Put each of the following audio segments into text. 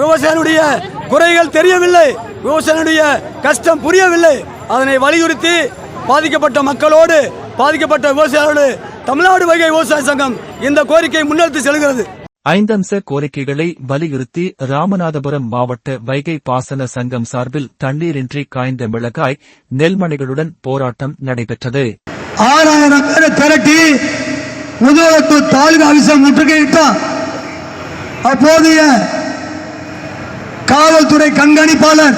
விவசாயிகளுடைய குறைகள் தெரியவில்லை. விவசாயிகளுடைய கஷ்டம் புரியவில்லை. அதனை வலியுறுத்தி பாதிக்கப்பட்ட மக்களோடு பாதிக்கப்பட்ட விவசாயிகளோடு தமிழ்நாடு வைகை விவசாய சங்கம் இந்த கோரிக்கையை முன்னெடுத்து செல்கிறது. ஐந்தம்ச கோரிக்கைகளை வலியுறுத்தி ராமநாதபுரம் மாவட்ட வைகை பாசன சங்கம் சார்பில் தண்ணீரின்றி காய்ந்த மிளகாய் நெல்மணிகளுடன் போராட்டம் நடைபெற்றது. ஆறாயிரம் பேரை திரட்டி முதுகுளத்தூர் தாலுகா ஆபீஸை முற்றுகையிட்டான் அப்போதைய காவல்துறை கண்காணிப்பாளர்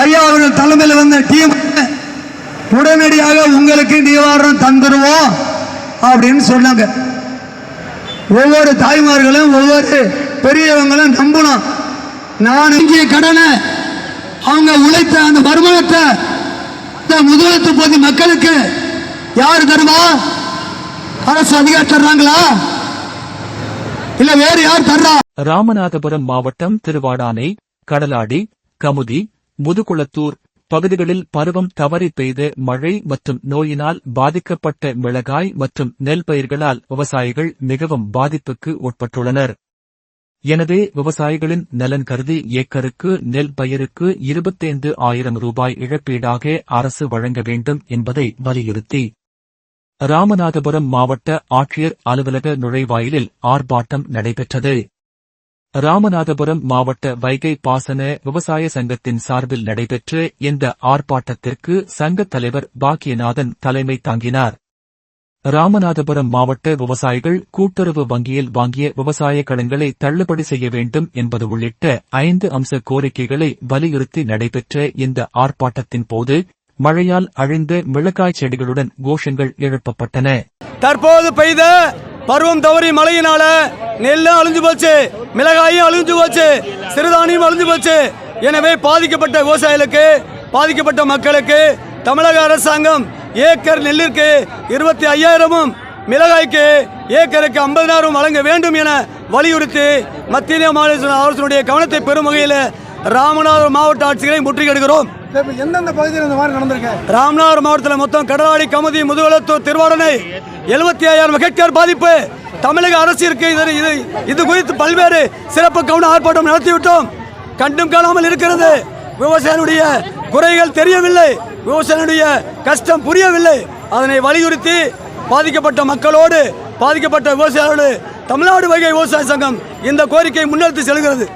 ஐயா அவர்கள் தலைமையில் வந்த டீம் உடனடியாக உங்களுக்கு நிவாரணம் தந்துடுவோம் அப்படின்னு சொன்னாங்க. ஒவ்வொரு தாய்மார்களும் ஒவ்வொரு பெரியவங்களும் நம்பணும். நான் இங்கே கடனை அவங்க உழைத்த அந்த வருமானத்தை முதலத்து பகுதி மக்களுக்கு யார் தருவா? அரசு அதிகாரி தர்றாங்களா? இல்ல வேறு யார் தர்றா? ராமநாதபுரம் மாவட்டம் திருவாடானை கடலாடி கமுதி முதுகுளத்தூர் பகுதிகளில் பருவம் தவறி பெய்த மழை மற்றும் நோயினால் பாதிக்கப்பட்ட மிளகாய் மற்றும் நெல் பயிர்களால் விவசாயிகள் மிகவும் பாதிப்புக்கு உட்பட்டுள்ளனர். எனவே விவசாயிகளின் நலன் கருதி ஏக்கருக்கு நெல் பயிருக்கு இருபத்தைந்து ஆயிரம் ரூபாய் இழப்பீடாக அரசு வழங்க வேண்டும் என்பதை வலியுறுத்தி. ராமநாதபுரம் மாவட்ட ஆட்சியர் அலுவலக நுழைவாயிலில் ஆர்ப்பாட்டம் நடைபெற்றது. ராமநாதபுரம் மாவட்ட வைகை பாசன விவசாய சங்கத்தின் சார்பில் நடைபெற்ற இந்த ஆர்ப்பாட்டத்திற்கு சங்கத் தலைவர் பாக்கியநாதன் தலைமை தாங்கினார். ராமநாதபுரம் மாவட்ட விவசாயிகள் கூட்டுறவு வங்கியில் வாங்கிய விவசாய கடன்களை தள்ளுபடி செய்ய வேண்டும் என்பது உள்ளிட்ட ஐந்து அம்ச கோரிக்கைகளை வலியுறுத்தி நடைபெற்ற இந்த ஆர்ப்பாட்டத்தின் போது மழையால் அழிந்த மிளகாய் செடிகளுடன் கோஷங்கள் எழுப்பப்பட்டன. தற்போது பெய்த பருவம் தவறி மழையினால நெல்லும் அழிஞ்சு போச்சு மிளகாயும் அழிஞ்சு போச்சு சிறுதானியம் அழிஞ்சு போச்சு. எனவே பாதிக்கப்பட்ட விவசாயிகளுக்கு பாதிக்கப்பட்ட மக்களுக்கு தமிழக அரசாங்கம் ஏக்கர் நெல்லிற்கு இருபத்தி ஐயாயிரமும் மிளகாய்க்கு ஏக்கருக்கு ஐம்பதாயிரம் வழங்க வேண்டும் என வலியுறுத்தி மத்திய மாநில அரசுடைய கவனத்தை பெறும் வகையில் ராமநாதபுரம் மாவட்ட ஆட்சிகளை முற்றுகையிடுகிறோம். எந்தெந்த பகுதியில் இந்த மாதிரி நடந்திருக்கு? ராமநாதபுரம் மாவட்டத்தில் மொத்தம் கடலாடி கமதி முதுகுளத்தூர் திருவாரணை எழுபத்தி ஐயாயிரம் ஹெக்டேர் பாதிப்பு. தமிழக அரசிற்கு இது இது இது குறித்து பல்வேறு சிறப்பு கவன ஆர்ப்பாட்டம் நடத்திவிட்டோம். கண்டும் காணாமல் இருக்கிறது. விவசாயினுடைய குறைகள் தெரியவில்லை. விவசாயினுடைய கஷ்டம் புரியவில்லை. அதனை வலியுறுத்தி பாதிக்கப்பட்ட மக்களோடு பாதிக்கப்பட்ட விவசாயிகளோடு தமிழ்நாடு வகை விவசாய சங்கம் இந்த கோரிக்கையை முன்னெடுத்து செல்கிறது.